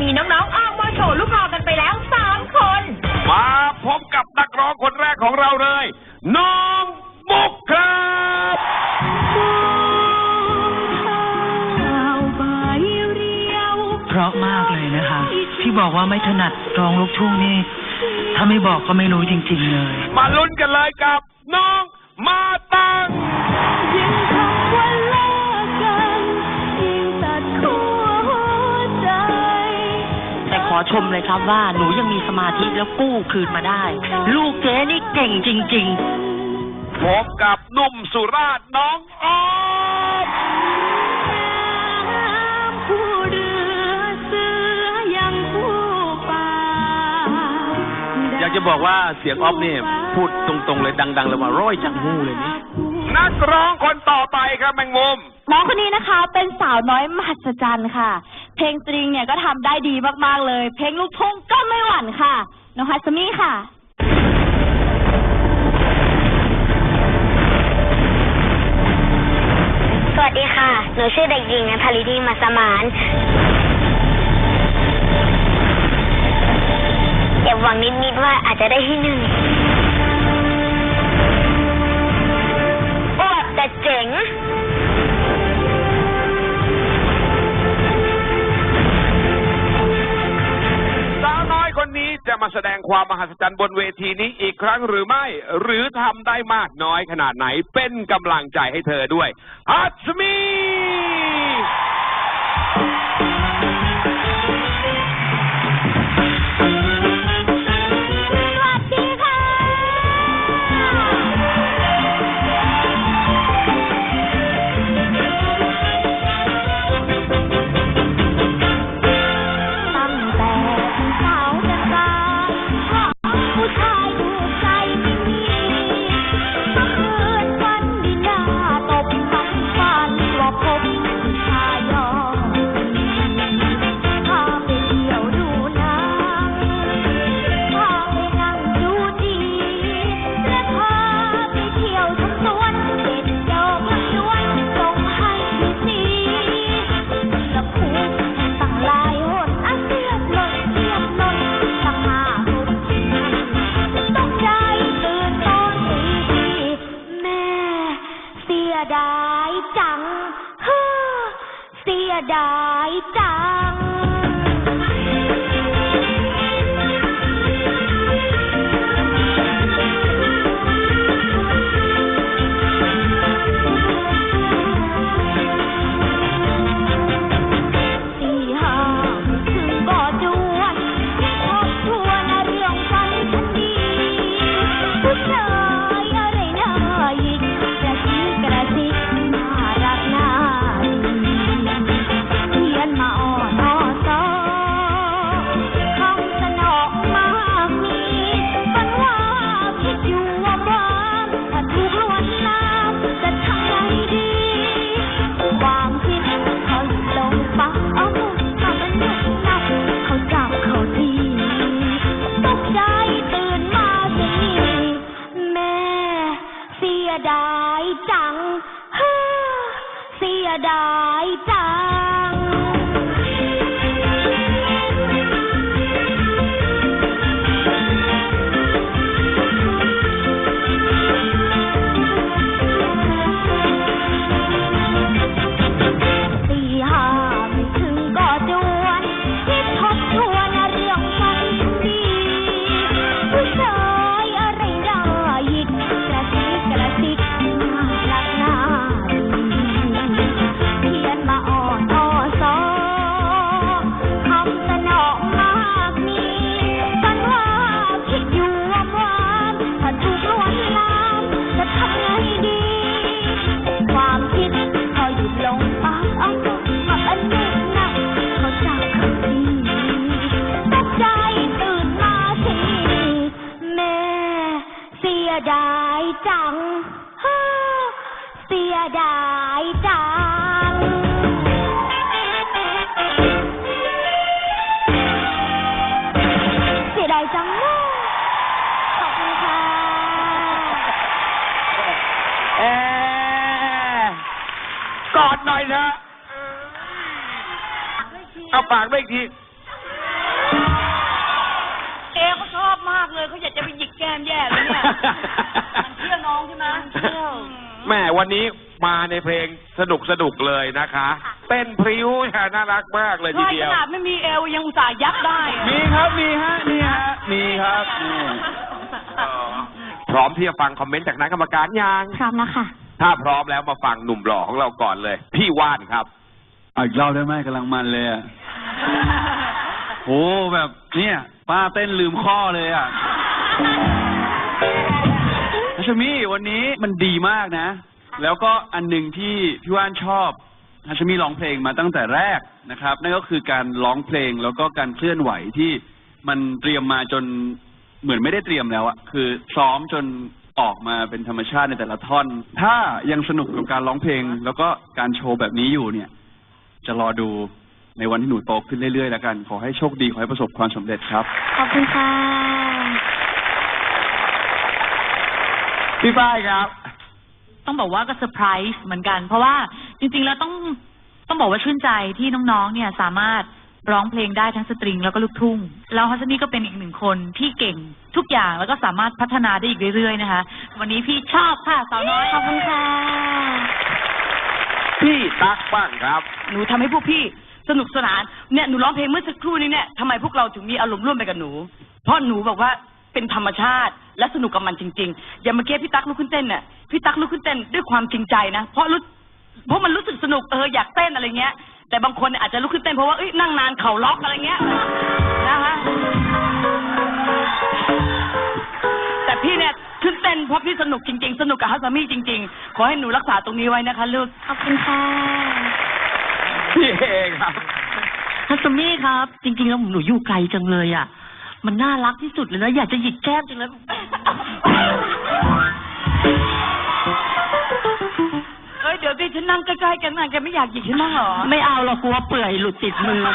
มีน้องๆออกมาโชว์ลูกคอกันไปแล้ว3คน มาพบกับนักร้องคนแรกของเราเลย น้องมุกครับเพราะมากเลยนะคะ ที่บอกว่าไม่ถนัดร้องลูกทุ่งนี่ ถ้าไม่บอกก็ไม่รู้จริง ๆ เลย มาลุ้นกันเลยกับน้องมา ชมเลยครับว่าหนูยังมีสมาธิแล้วกู้คืนมาได้ ลูกเจ๊นี่เก่งจริง ๆ พบกับหนุ่มสุราษฎร์น้องออมอยากจะบอกว่าเสียงออฟเนี่ยพูดตรงๆเลยดังๆเลยว่าร้อยจังหู้เลยนี่นักร้องคนต่อไปครับแมงมุมน้องคนนี้นะคะ เป็นสาวน้อยมหัศจรรย์ค่ะ เพลงสตริงเนี่ยก็ทำได้ดีมากๆเลย เพลงลูกทุ่งก็ไม่หวั่นค่ะน้องฮัสมี่ค่ะ สวัสดีค่ะ หนูชื่อเด็กหญิงนัทลิดีมาสมานแอบหวังนิดๆว่าอาจจะได้ที่หนึ่ง มาแสดงความมหัศจรรย์บนเวทีนี้อีกครั้งหรือไม่ หรือทำได้มากน้อยขนาดไหนเป็นกำลังใจให้เธอด้วยฮัตสมี Bye. ดายจังเฮ้อเสียดายจัง ดายจัง เสียดายจังเลยขอบคุณค่ะแอร์กอดหน่อยเถอะเอาปากด้วยอีกที เอเขาชอบมากเลยเขาอยากจะไปหยิกแก้มแย่เลยเนี่ย มันเชื่อน้องใช่ไหมเชื่อ แม่วันนี้ มาในเพลงสนุกสนุกเลยนะคะ เป็นพริ้วค่ะน่ารักมากเลยทีใช่เดีขยวนาดไม่มีเอวยังอุตส่าห์ยัดได้อะมีครับมีฮะนี่ฮะมีครับนี่พร้อมที่จะฟังคอมเมนต์จากนักกรรมการยังพร้อมแล้วค่ะ ถ้าพร้อมแล้วมาฟังหนุ่มหล่อของเราก่อนเลย พี่ว่านครับ เอาอีกรอบได้ไหมกำลังมันเลยอะโอ้แบบเนี่ย ป้าเต้นลืมข้อเลยอะนัชมี่วันนี้มันดีมากนะ แล้วก็อันหนึ่งที่พี่ว่านชอบฮัชมีร้องเพลงมาตั้งแต่แรกนะครับ นั่นก็คือการร้องเพลงแล้วก็การเคลื่อนไหวที่มันเตรียมมาจนเหมือนไม่ได้เตรียมแล้วอะคือซ้อมจนออกมาเป็นธรรมชาติในแต่ละท่อน ถ้ายังสนุกกับการร้องเพลง แล้วก็การโชว์แบบนี้อยู่เนี่ย จะรอดูในวันที่หนูโตขึ้นเรื่อยๆแล้วกัน ขอให้โชคดี ขอให้ประสบความสำเร็จครับ ขอบคุณค่ะ พี่ฝ้ายครับ ต้องบอกว่าก็เซอร์ไพรส์เหมือนกัน เพราะว่าจริงๆแล้วต้องต้องบอกว่าชื่นใจที่น้องๆ เนี่ยสามารถร้องเพลงได้ทั้งสตริงแล้วก็ลูกทุ่ง แล้วฮัสนี่ก็เป็นอีกหนึ่งคนที่เก่งทุกอย่างแล้วก็สามารถพัฒนาได้อีกเรื่อยๆนะคะ วันนี้พี่ชอบค่ะสาวน้อยขอบคุณค่ะพี่ตั๊กบ้างครับ หนูทำให้พวกพี่สนุกสนานเนี่ยหนูร้องเพลงเมื่อสักครู่นี้เนี่ยทำไมพวกเราถึงมีอารมณ์ร่วมไปกับหนู เพราะหนูบอกว่า เป็นธรรมชาติ และสนุกกับมันจริง ๆ อย่างเมื่อกี้พี่ตั๊กลุกขึ้นเต้นเนี่ยพี่ตั๊กลุกขึ้นเต้นด้วยความจริงใจนะ เพราะรู้เพราะมันรู้สึกสนุกเอออยากเต้นอะไรเงี้ย แต่บางคนเนี่ยอาจจะลุกขึ้นเต้นเพราะว่าเอ้ยนั่งนานเข่าล็อกอะไรเงี้ยนะคะแต่พี่เนี่ยขึ้นเต้นเพราะพี่สนุกจริง ๆ สนุกกับฮัสซามี่จริง ๆ ขอให้หนูรักษาตรงนี้ไว้นะคะลูกขอบคุณค่ะพี่เอครับ ฮัสมี่ครับ จริงๆแล้วหนูอยู่ไกลจังเลยอะ มันน่ารักที่สุดเลยนะอยากจะหยิกแก้มจังเลยเอ้ยเดี๋ยวดิฉันนั่งใกล้ๆกันนะแกไม่อยากหยิกฉันบ้างเหรอ ไม่เอาหรอกกลัวเปื่อยหลุดติดมือมา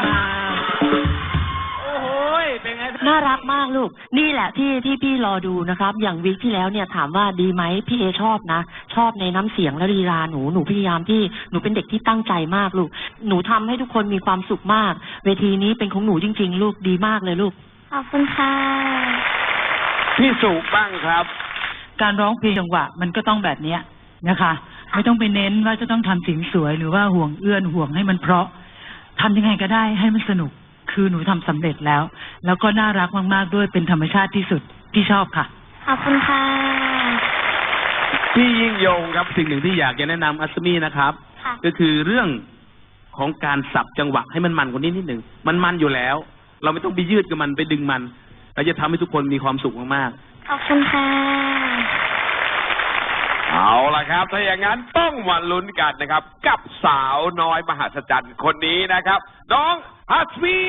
โอ้โหยเป็นไงน่ารักมากลูก นี่แหละที่ที่พี่รอดูนะครับ อย่างวิกที่แล้วเนี่ยถามว่าดีไหมพี่เอชอบนะ ชอบในน้ำเสียงและลีลาหนูหนูพยายามที่หนูเป็นเด็กที่ตั้งใจมากลูก หนูทำให้ทุกคนมีความสุขมาก เวทีนี้เป็นของหนูจริง ๆ ลูกดีมากเลยลูก ขอบคุณค่ะ พี่สุบ้างครับ การร้องเพลงจังหวะมันก็ต้องแบบเนี้ยนะคะ ไม่ต้องไปเน้นว่าจะต้องทำเสียงสวยหรือว่าห่วงเอื้อนห่วงให้มันเพราะทำยังไงก็ได้ให้มันสนุกคือหนูทำสำเร็จแล้ว แล้วก็น่ารักมากๆด้วยเป็นธรรมชาติที่สุดที่ชอบค่ะ ขอบคุณค่ะ พี่ยิ่งยงครับสิ่งหนึ่งที่อยากจะแนะนำอัสมี่นะครับ ค่ะ ก็คือเรื่องของการสับจังหวะให้มันมันกว่านี้นิดหนึ่งมันมันอยู่แล้ว เราไม่ต้องไปยืดกับมันไปดึงมันเราจะทำให้ทุกคนมีความสุขมากๆขอบคุณค่ะเอาละครับ ถ้าอย่างนั้นต้องมาลุ้นกันนะครับ กับสาวน้อยมหัศจรรย์คนนี้นะครับ น้องฮัสมี